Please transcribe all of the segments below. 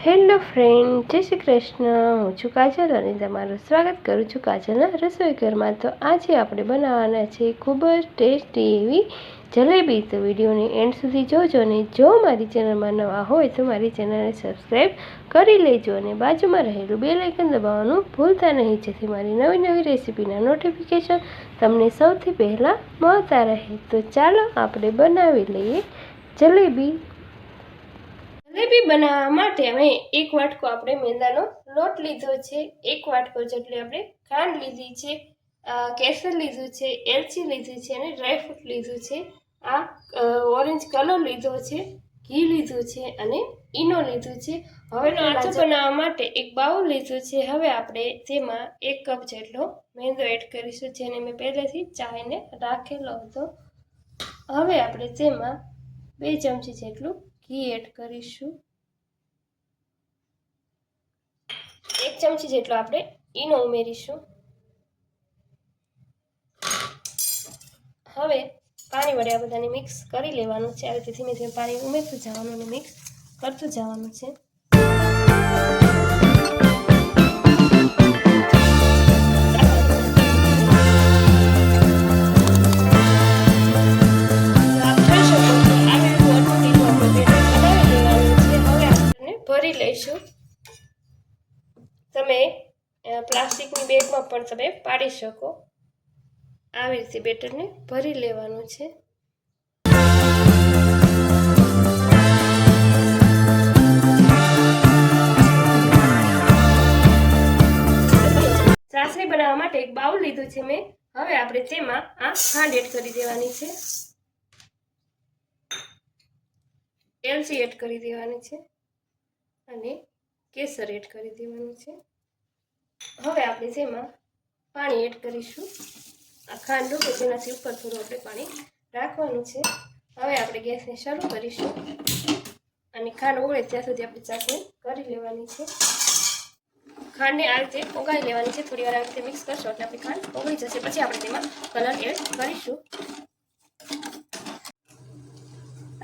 Hello friend, જય શ્રી કૃષ્ણ. હું છું કાજલ અને તમારું સ્વાગત કરું છું કાજલના રસોઈ ઘરમાં. તો આજે આપણે બનાવવાના છે ખૂબ જ ટેસ્ટી એવી જલેબી. તો વિડીયોને એન્ડ સુધી જોજો અને જો મારી ચેનલમાં નવા હોય તો મારી ચેનલને સબસ્ક્રાઈબ કરી લેજો અને બાજુમાં રહેલું બે લાઇકન દબાવવાનું ભૂલતા નહીં, જેથી મારી નવી નવી રેસીપીના નોટિફિકેશન તમને સૌથી પહેલાં મળતા રહે. તો ચાલો આપણે બનાવી લઈએ જલેબી. જલેબી બનાવવા માટે અમે એક વાટકો આપણે મેંદાનો લોટ લીધો છે. એક વાટકો જેટલી આપણે ખાંડ લીધી છે કેસર લીધું છે એલચી લીધી છે અને ડ્રાયફ્રૂટ લીધું છે. આ ઓરેન્જ કલર લીધો છે ઘી લીધું છે અને ઈનો લીધું છે. હવે આચો બનાવવા માટે એક બાઉલ લીધું છે. હવે આપણે તેમાં એક કપ જેટલો મેંદો એડ કરીશું જેને મેં પહેલેથી ચાઈને રાખેલો હતો. હવે આપણે તેમાં બે ચમચી જેટલું ઘી એડ કરીશું. એક ચમચી જેટલો આપણે ઈનો ઉમેરીશું. હવે પાણી વડે આ બધાને મિક્સ કરી લેવાનું છે. આ રીતે ધીમે ધીમે પાણી ઉમેરતું જવાનું અને મિક્સ કરતું જવાનું છે. ભરી લઈશું. તમે પ્લાસ્ટિકની બેગમાં પણ તમે પાડી શકો. આવી રીતે બેટરને ભરી લેવાનું છે. ચાસણી બનાવવા માટે એક બાઉલ લીધું છે મેં. હવે આપણે તેમાં આ ખાંડ એડ કરી દેવાની છે. એલસી એડ કરી દેવાની છે. અને કેસર એડ કરી દેવાનું છે. હવે આપણે જેમાં પાણી એડ કરીશું. આ ખાંડ કે તેનાથી ઉપર થોડું આપણે પાણી રાખવાનું છે. હવે આપણે ગેસને શરૂ કરીશું અને ખાંડ ઓગળે ત્યાં સુધી આપણે ચાસણી કરી લેવાની છે. ખાંડને આ રીતે ઓગાળી લેવાની છે. થોડી વાર આ રીતે મિક્સ કરશો એટલે આપણી ખાંડ ઓગળી જશે. પછી આપણે તેમાં કલર એડ કરીશું.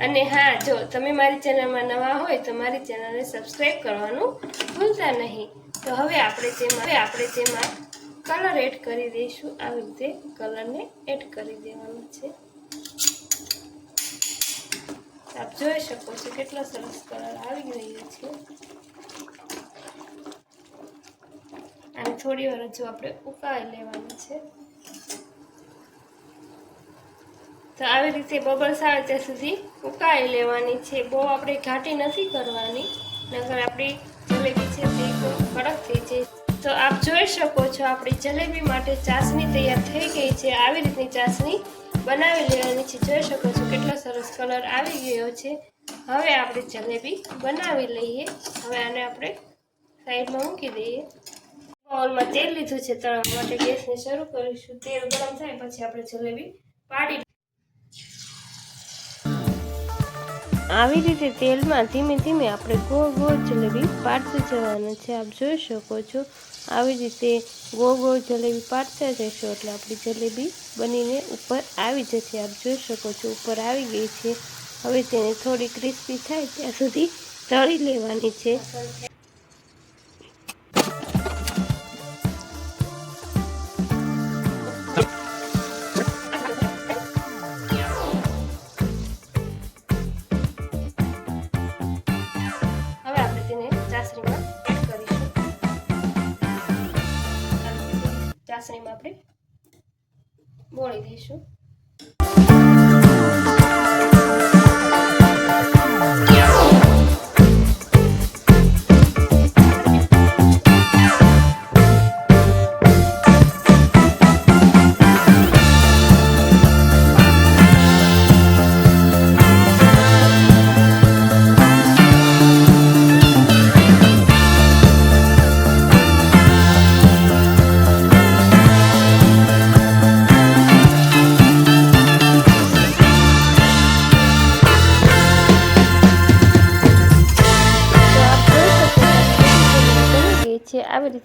અને હા, જો તમે મારી ચેનલમાં નવા હોય તો મારી ચેનલને સબસ્ક્રાઈબ કરવાનું ભૂલતા નહીં. તો હવે આપણે તેમાં, હવે આપણે તેમાં કલર એડ કરી દઈશું. આવી રીતે કલરને એડ કરી દેવાનો છે. આપ જોઈ શકો છો કેટલો સરસ કલર આવી રહ્યો છે. અને થોડી વાર હજુ આપણે ઉકાળી લેવાનું છે. તો આવી રીતે બબલ્સ આવે ત્યાં સુધી ઉકાળી લેવાની છે. બહુ આપણે ઘાટી નથી કરવાની નગર આપણી જલેબી છે તે કડક થઈ જાય. તો આપ જોઈ શકો છો, આપણી જલેબી માટે ચાસણી તૈયાર થઈ ગઈ છે. આવી રીતની ચાસણી બનાવી લેવાની છે. જોઈ શકો છો કેટલો સરસ કલર આવી ગયો છે. હવે આપણે જલેબી બનાવી લઈએ. હવે આને આપણે સાઈડમાં મૂકી દઈએ. બાઉલમાં તેલ લીધું છે. તળવા માટે ગેસને શરૂ કરીશું. તેલ ગરમ થાય પછી આપણે જલેબી પાડી આવી રીતે તેલમાં ધીમે ધીમે આપણે ગોળ ગોળ જલેબી પાડતું જવાનું છે. આપ જોઈ શકો છો, આવી રીતે ગોળ ગોળ જલેબી પાડતા જશો એટલે આપણી જલેબી બનીને ઉપર આવી જશે. આપ જોઈ શકો છો, ઉપર આવી ગઈ છે. હવે તેને થોડી ક્રિસ્પી થાય ત્યાં સુધી તળી લેવાની છે. ચાસણીમાં એડ કરીશું. ચાસણીમાં આપણે બોળી દઈશું.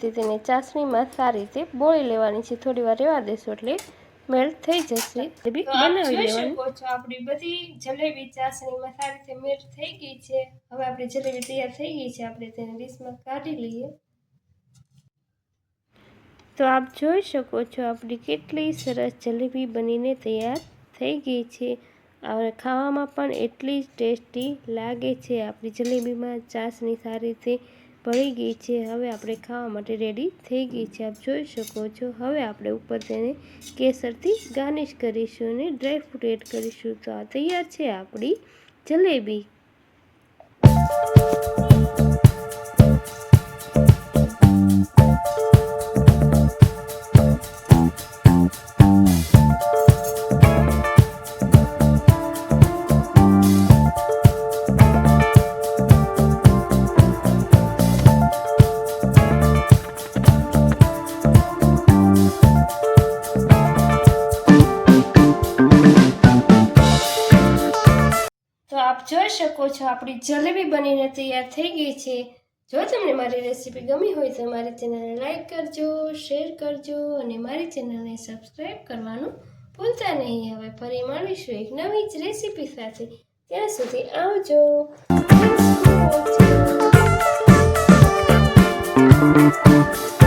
રીતે તેને ચાસણીમાં સારી રીતે બોળી લેવાની છે. થોડી વાર રહેવા દેશો એટલે મેલ્ટ થઈ જશે. જલેબી તો આપ બનાવી જોઈ લેવાની. શકો છો આપણી બધી જલેબી ચાસણીમાં સારી રીતે મેલ્ટ થઈ ગઈ છે. હવે આપણી જલેબી તૈયાર થઈ ગઈ છે. આપણે તેને ડીશમાં કાઢી લઈએ. તો આપ જોઈ શકો છો આપણી કેટલી સરસ જલેબી બનીને તૈયાર થઈ ગઈ છે. અને ખાવામાં પણ એટલી જ ટેસ્ટી લાગે છે. આપણી જલેબીમાં ચાસણી સારી રીતે ભળી ગઈ છે. હવે આપણે ખાવા માટે રેડી થઈ ગઈ છે. આપ જોઈ શકો છો. હવે આપણે ઉપર તેને કેસરથી ગાર્નિશ કરીશું અને ડ્રાયફ્રૂટ એડ કરીશું. તો આ તૈયાર છે આપણી જલેબી. આપ જોઈ શકો છો, આપણી જલેબી બનીને તૈયાર થઈ ગઈ છે. જો તમને મારી રેસીપી ગમી હોય તો મારી ચેનલને લાઈક કરજો, શેર કરજો અને મારી ચેનલને સબસ્ક્રાઈબ કરવાનું ભૂલતા નહીં. હવે ફરી મળીશું એક નવી જ રેસીપી સાથે. ત્યાં સુધી આવજો. Thank watching.